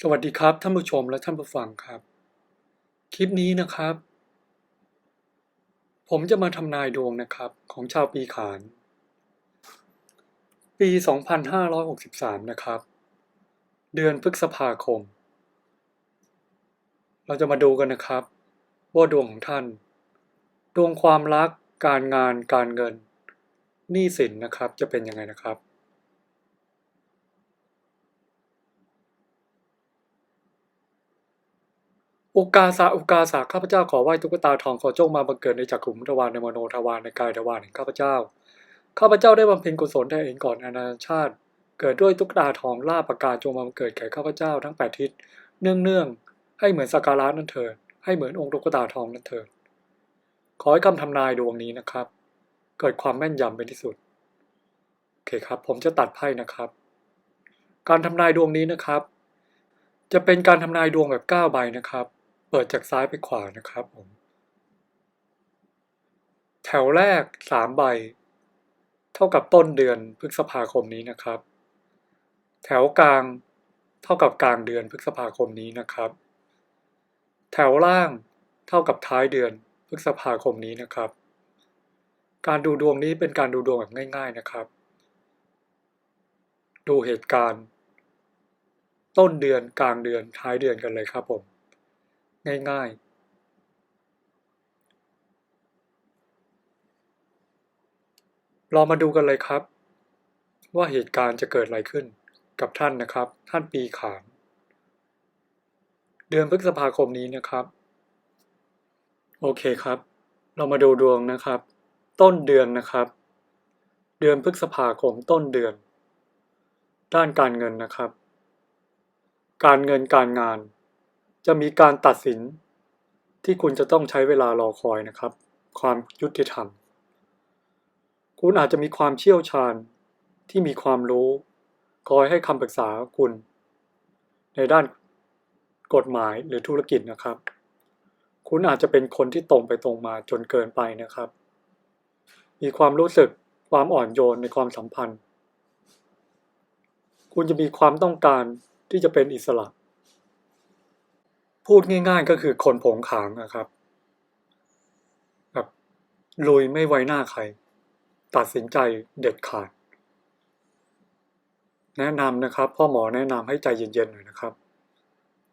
สวัสดีครับท่านผู้ชมและท่านผู้ฟังครับ คลิปนี้นะครับ ผมจะมาทำนายดวงนะครับของชาวปีขาน ปี 2563 นะครับ เดือนพฤษภาคม เราจะมาดูกันนะครับ ว่าดวงของท่าน ดวงความรัก การงาน การเงินหนี้สินนะครับ จะเป็นยังไงนะครับ อุกาสะอุกาสะข้าพเจ้าขอไหว้ตุ๊กตาทองขอจงมาบังเกิดในจักขุมทวารในมโนทวารในกายทวารแห่งข้าพเจ้า ข้าพเจ้าได้บำเพ็ญกุศลได้เองก่อนอนาชาติ เกิดด้วยตุ๊กตาทองล่าประกาศจงมาบังเกิดแก่ข้าพเจ้าทั้งแปดทิศเนื่องเนื่องๆให้เหมือนสักการะนั่นเถิดให้เหมือนองค์ตุ๊กตาทองนั่นเถิดขอให้คำทำนายดวงนี้นะครับ เกิดความแม่นยำเป็นที่สุดโอเคครับ ผมจะตัดไพ่นะครับ การทำนายดวงนี้นะครับ จะเป็นการทำนายดวงแบบ9ใบนะครับ เปิดจากซ้ายไปขวานะครับผม แถวแรก 3 ใบ เท่ากับต้นเดือนพฤษภาคมนี้นะครับ แถวกลาง เท่ากับกลางเดือนพฤษภาคมนี้นะครับ แถวล่าง เท่ากับท้ายเดือนพฤษภาคมนี้นะครับ การดูดวงนี้เป็นการดูดวงแบบง่าย ๆนะครับ ดูเหตุการณ์ ต้นเดือนกลางเดือนท้ายเดือนกันเลยครับผม ง่าย ๆ เรามาดูกันเลยครับ ว่าเหตุการณ์จะเกิดอะไรขึ้นกับท่านนะครับ ท่านปีขาน เดือนพฤษภาคมนี้นะครับ โอเคครับ เรามาดูดวงนะครับ ต้นเดือนนะครับ เดือนพฤษภาคมต้นเดือน ด้านการเงินนะครับ การเงินการงาน จะมีการตัดสินที่คุณจะต้องใช้เวลารอคอยนะครับ ความยุติธรรม คุณอาจจะมีความเชี่ยวชาญที่มีความรู้ คอยให้คำปรึกษาคุณ ในด้านกฎหมายหรือธุรกิจนะครับ คุณอาจจะเป็นคนที่ตรงไปตรงมาจนเกินไปนะครับ มีความรู้สึกความอ่อนโยนในความสัมพันธ์ คุณจะมีความต้องการที่จะเป็นอิสระ พูดง่ายๆก็คือคนผงผางนะครับแบบลุยไม่ไว้หน้าใคร ตัดสินใจเด็ดขาด แนะนำนะครับ พ่อหมอแนะนำให้ใจเย็นๆหน่อยนะครับ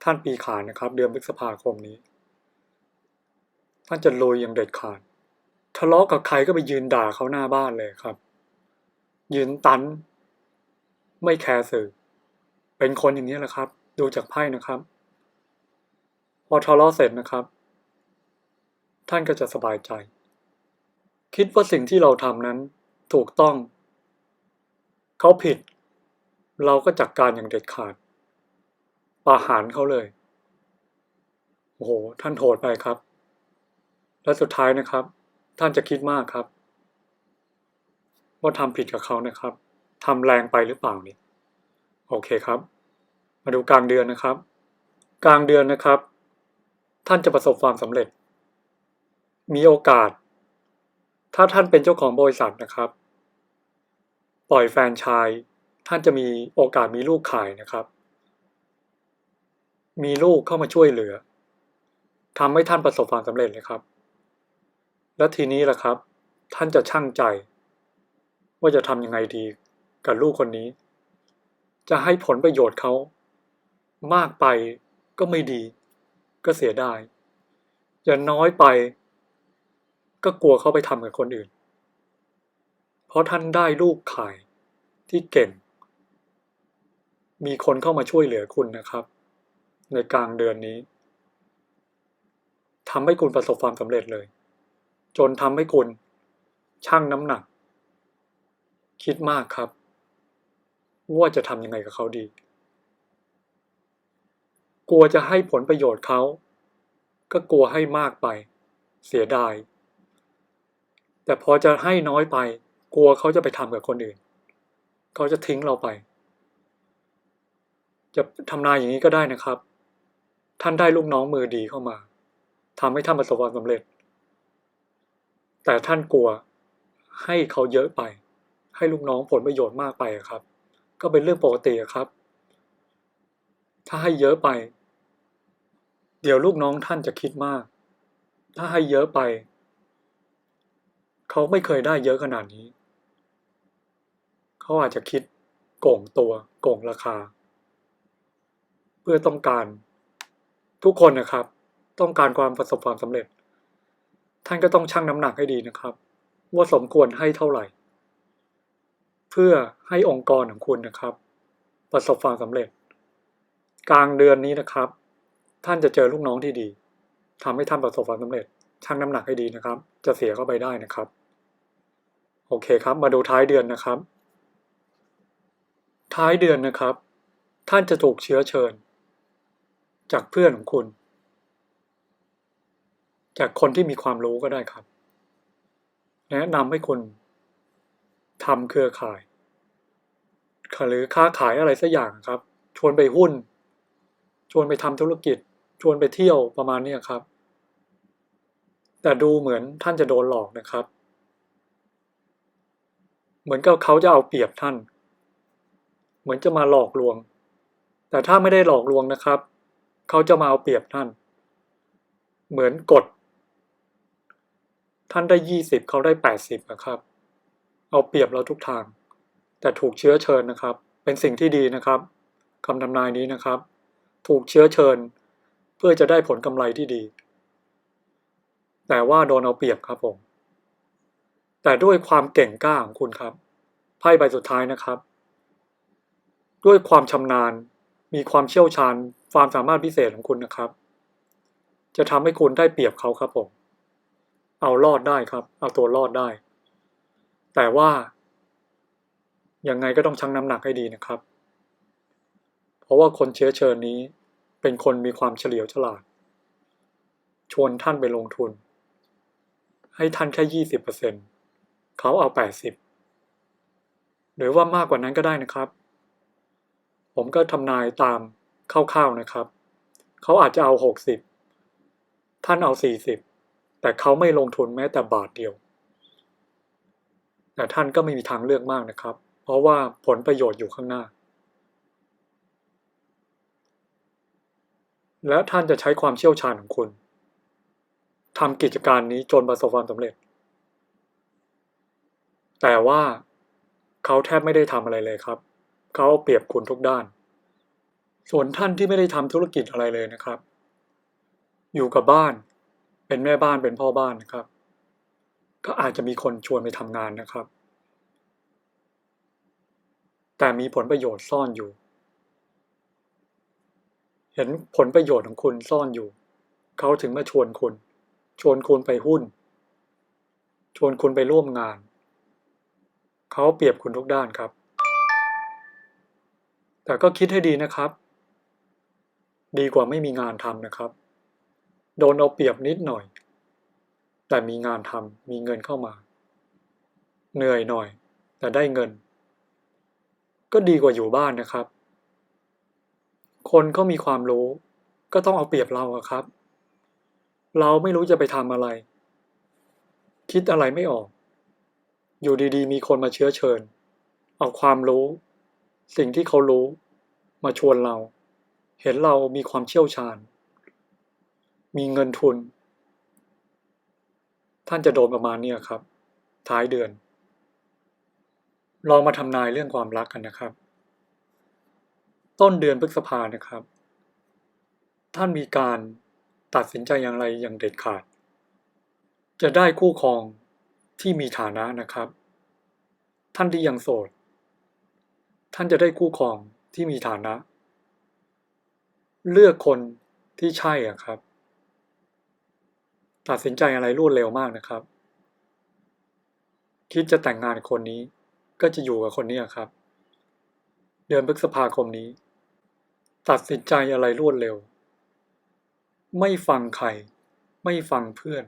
ท่านปีขานนะครับ เดือนพฤษภาคมนี้ ท่านจะลุยอย่างเด็ดขาดทะเลาะกับใครก็ไปยืนด่าเขาหน้าบ้านเลยครับ ยืนตัน ไม่แคร์สื่อ เป็นคนอย่างนี้แหละครับ ดูจากไพ่นะครับ พอทะเลาะเสร็จนะครับ ท่านก็จะสบายใจ คิดว่าสิ่งที่เราทำนั้นถูกต้อง เขาผิด เราก็จัดกการอย่างเด็ดขาด ประหารเขาเลย โอ้โห ท่านโหดไปครับ และสุดท้ายนะครับ ท่านจะคิดมากครับ ว่าทำผิดกับเขานะครับทำแรงไปหรือเปล่าเนี่ยโอเคครับ มาดูกลางเดือนนะครับ กลางเดือนนะครับ ท่านจะประสบความสำเร็จ มีโอกาส ถ้าท่านเป็นเจ้าของบริษัทนะครับ ปล่อยแฟนชายท่านจะมีโอกาสมีลูกขายนะครับ มีลูกเข้ามาช่วยเหลือทำให้ท่านประสบความสำเร็จเลยครับ แล้วทีนี้ล่ะครับ ท่านจะช่างใจ ว่าจะทำยังไงดีกับลูกคนนี้ จะให้ผลประโยชน์เขามากไปก็ไม่ดี ก็เสียดายอย่าน้อยไป ก็กลัวเขาไปทำกับคนอื่น เพราะท่านได้ลูกขายที่เก่ง มีคนเข้ามาช่วยเหลือคุณนะครับ ในกลางเดือนนี้ทำให้คุณประสบความสำเร็จเลย จนทำให้คุณชั่งน้ำหนัก คิดมากครับ ว่าจะทำยังไงกับเขาดี กลัวจะให้ผลประโยชน์เขา ก็กลัวให้มากไป เสียดาย แต่พอจะให้น้อยไป กลัวเขาจะไปทำกับคนอื่น เขาจะทิ้งเราไป จะทำนายอย่างนี้ก็ได้นะครับ ท่านได้ลูกน้องมือดีเข้ามาทำให้ท่านประสบความสำเร็จ แต่ท่านกลัวให้เขาเยอะไป ให้ลูกน้องผลประโยชน์มากไปครับ ก็เป็นเรื่องปกติครับ ถ้าให้เยอะไป เดี๋ยวลูกน้องท่านจะคิดมาก ถ้าให้เยอะไป เขาไม่เคยได้เยอะขนาดนี้ เขาอาจจะคิดโก่งตัวโก่งราคา เพื่อต้องการ ทุกคนนะครับ ต้องการความประสบความสำเร็จ ท่านก็ต้องชั่งน้ำหนักให้ดีนะครับ ว่าสมควรให้เท่าไหร่ เพื่อให้องค์กรของคุณนะครับ ประสบความสำเร็จ กลางเดือนนี้นะครับ ท่านจะเจอลูกน้องที่ดีทำให้ท่านประสบความสำเร็จชั่งน้ำหนักให้ดีนะครับ จะเสียเข้าไปได้นะครับ โอเคครับ มาดูท้ายเดือนนะครับ ท้ายเดือนนะครับ ท่านจะถูกเชื้อเชิญ จากเพื่อนของคุณ จากคนที่มีความรู้ก็ได้ครับ แนะนำให้คุณทำเครือข่ายหรือค้าขายอะไรสักอย่างครับ ชวนไปหุ้น ชวนไปทำธุรกิจ ชวนไปเที่ยวประมาณนี้ครับ แต่ดูเหมือนท่านจะโดนหลอกนะครับ เหมือนกับเขาจะเอาเปรียบท่าน เหมือนจะมาหลอกลวง แต่ถ้าไม่ได้หลอกลวงนะครับ เขาจะมาเอาเปรียบท่าน เหมือนกด ท่านได้ยี่สิบเขาได้แปดสิบนะครับ เอาเปรียบเราทุกทาง แต่ถูกเชื้อเชิญนะครับ เป็นสิ่งที่ดีนะครับคำทำนายนี้นะครับ ถูกเชื้อเชิญ เพื่อจะได้ผลกำไรที่ดี แต่ว่าโดนเอาเปรียบครับผม แต่ด้วยความเก่งกล้าของคุณครับ ไพ่ใบสุดท้ายนะครับ ด้วยความชำนาญ มีความเชี่ยวชาญ ความสามารถพิเศษของคุณนะครับ จะทำให้คุณได้เปรียบเขาครับผม เอารอดได้ครับ เอาตัวรอดได้ แต่ว่ายังไงก็ต้องชั่งน้ำหนักให้ดีนะครับ เพราะว่าคนเชื้อเชิญนี้ เป็นคนมีความเฉลียวฉลาด ชวนท่านไปลงทุน ให้ท่านแค่ยี่สิบเปอร์เซ็นเขาเอาแปดสิบหรือว่ามากกว่านั้นก็ได้นะครับ ผมก็ทำนายตามคร่าวๆนะครับ เขาอาจจะเอาหกสิบท่านเอาสี่สิบแต่เขาไม่ลงทุนแม้แต่บาทเดียว แต่ท่านก็ไม่มีทางเลือกมากนะครับ เพราะว่าผลประโยชน์อยู่ข้างหน้า และท่านจะใช้ความเชี่ยวชาญของคุณทำกิจการนี้จนประสบความสำเร็จ แต่ว่าเขาแทบไม่ได้ทำอะไรเลยครับ เขาเอาเปรียบคุณทุกด้าน ส่วนท่านที่ไม่ได้ทำธุรกิจอะไรเลยนะครับ อยู่กับบ้าน เป็นแม่บ้านเป็นพ่อบ้านนะครับ ก็อาจจะมีคนชวนไปทำงานนะครับ แต่มีผลประโยชน์ซ่อนอยู่ เห็นผลประโยชน์ของคุณซ่อนอยู่ เขาถึงมาชวนคุณ ชวนคุณไปหุ้น ชวนคุณไปร่วมงาน เขาเปรียบคุณทุกด้านครับ แต่ก็คิดให้ดีนะครับ ดีกว่าไม่มีงานทำนะครับ โดนเอาเปรียบนิดหน่อย แต่มีงานทำมีเงินเข้ามา เหนื่อยหน่อย แต่ได้เงิน ก็ดีกว่าอยู่บ้านนะครับ คนเขามีความรู้ ก็ต้องเอาเปรียบเราอะครับ เราไม่รู้จะไปทำอะไร คิดอะไรไม่ออก อยู่ดีๆ มีคนมาเชื้อเชิญ เอาความรู้ สิ่งที่เขารู้ มาชวนเรา เห็นเรามีความเชี่ยวชาญ มีเงินทุน ท่านจะโดนประมาณนี้ครับ ท้ายเดือน ลองมาทำนายเรื่องความรักกันนะครับ ต้นเดือนพฤษภานะครับ ท่านมีการตัดสินใจอย่างไรอย่างเด็ดขาด จะได้คู่ครองที่มีฐานะนะครับ ท่านที่ยังโสด ท่านจะได้คู่ครองที่มีฐานะ เลือกคนที่ใช่อะครับ ตัดสินใจอะไรรวดเร็วมากนะครับ คิดจะแต่งงานคนนี้ก็จะอยู่กับคนนี้ครับ เดือนพฤษภาคมนี้ ตัดสินใจอะไรรวดเร็ว ไม่ฟังใคร ไม่ฟังเพื่อน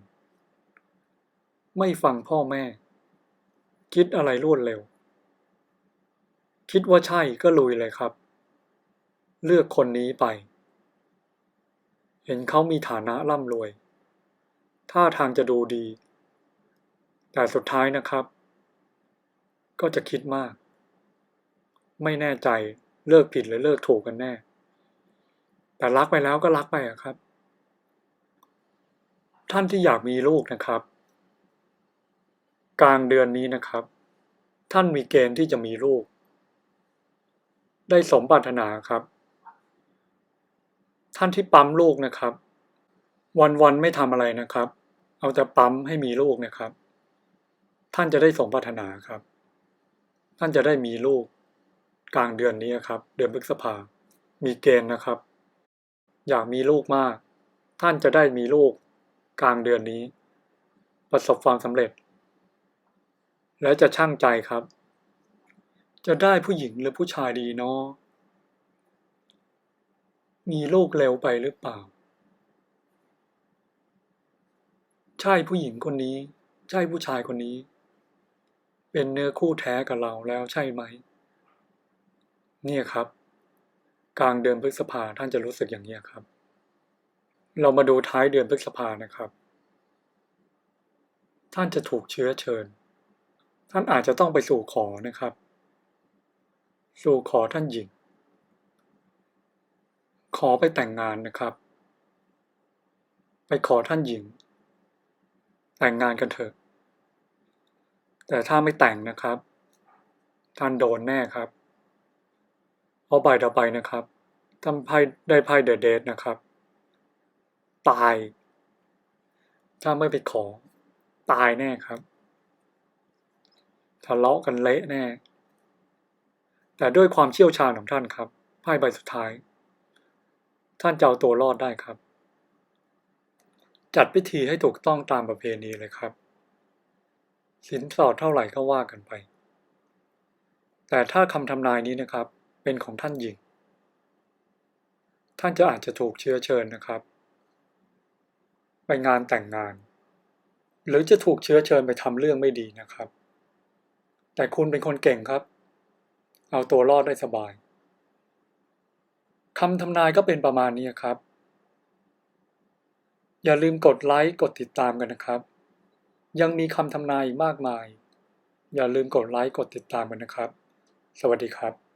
ไม่ฟังพ่อแม่ คิดอะไรรวดเร็ว คิดว่าใช่ก็ลุยเลยครับ เลือกคนนี้ไป เห็นเขามีฐานะร่ำรวย ท่าทางจะดูดี แต่สุดท้ายนะครับ ก็จะคิดมาก ไม่แน่ใจเลิกผิดหรือเลิกถูกกันแน่ แต่รักไปแล้วก็รักไปอะครับ ท่านที่อยากมีลูกนะครับ กลางเดือนนี้นะครับ ท่านมีเกณฑ์ที่จะมีลูก ได้สมปรารถนาครับ ท่านที่ปั๊มลูกนะครับ วันๆไม่ทำอะไรนะครับ เอาแต่ปั๊มให้มีลูกนะครับ ท่านจะได้สมปรารถนาครับ ท่านจะได้มีลูก กลางเดือนนี้ครับ เดือนพฤษภา มีเกณฑ์นะครับ อยากมีลูกมาก ท่านจะได้มีลูกกลางเดือนนี้ ประสบความสำเร็จ และจะช่างใจครับ จะได้ผู้หญิงหรือผู้ชายดีเนาะมีลูกเร็วไปหรือเปล่า ใช่ผู้หญิงคนนี้ ใช่ผู้ชายคนนี้ เป็นเนื้อคู่แท้กับเราแล้วใช่ไหม เนี่ยครับ กลางเดือนพฤษภาท่านจะรู้สึกอย่างนี้ครับ เรามาดูท้ายเดือนพฤษภานะครับ ท่านจะถูกเชื้อเชิญ ท่านอาจจะต้องไปสู่ขอนะครับ สู่ขอท่านหญิง ขอไปแต่งงานนะครับ ไปขอท่านหญิง แต่งงานกันเถอะ แต่ถ้าไม่แต่งนะครับ ท่านโดนแน่ครับ เพราใบต่อไปนะครับทำไพ่ได้ไพ่เดอะเดทนะครับ ตาย ถ้าไม่ไปขอ ตายแน่ครับ ทะเลาะกันเละแน่ แต่ด้วยความเชี่ยวชาญของท่านครับ ไพ่ใบสุดท้าย ท่านจะเอาตัวรอดได้ครับ จัดพิธีให้ถูกต้องตามประเพณีเลยครับ สินสอดเท่าไหร่ก็ว่ากันไป แต่ถ้าคำทำนายนี้นะครับ เป็นของท่านหญิง ท่านจะอาจจะถูกเชื้อเชิญนะครับ ไปงานแต่งงาน หรือจะถูกเชื้อเชิญไปทำเรื่องไม่ดีนะครับ แต่คุณเป็นคนเก่งครับ เอาตัวรอดได้สบายคำทำนายก็เป็นประมาณนี้ครับ อย่าลืมกดไลค์กดติดตามกันนะครับ ยังมีคำทำนายมากมาย อย่าลืมกดไลค์กดติดตามกันนะครับ สวัสดีครับ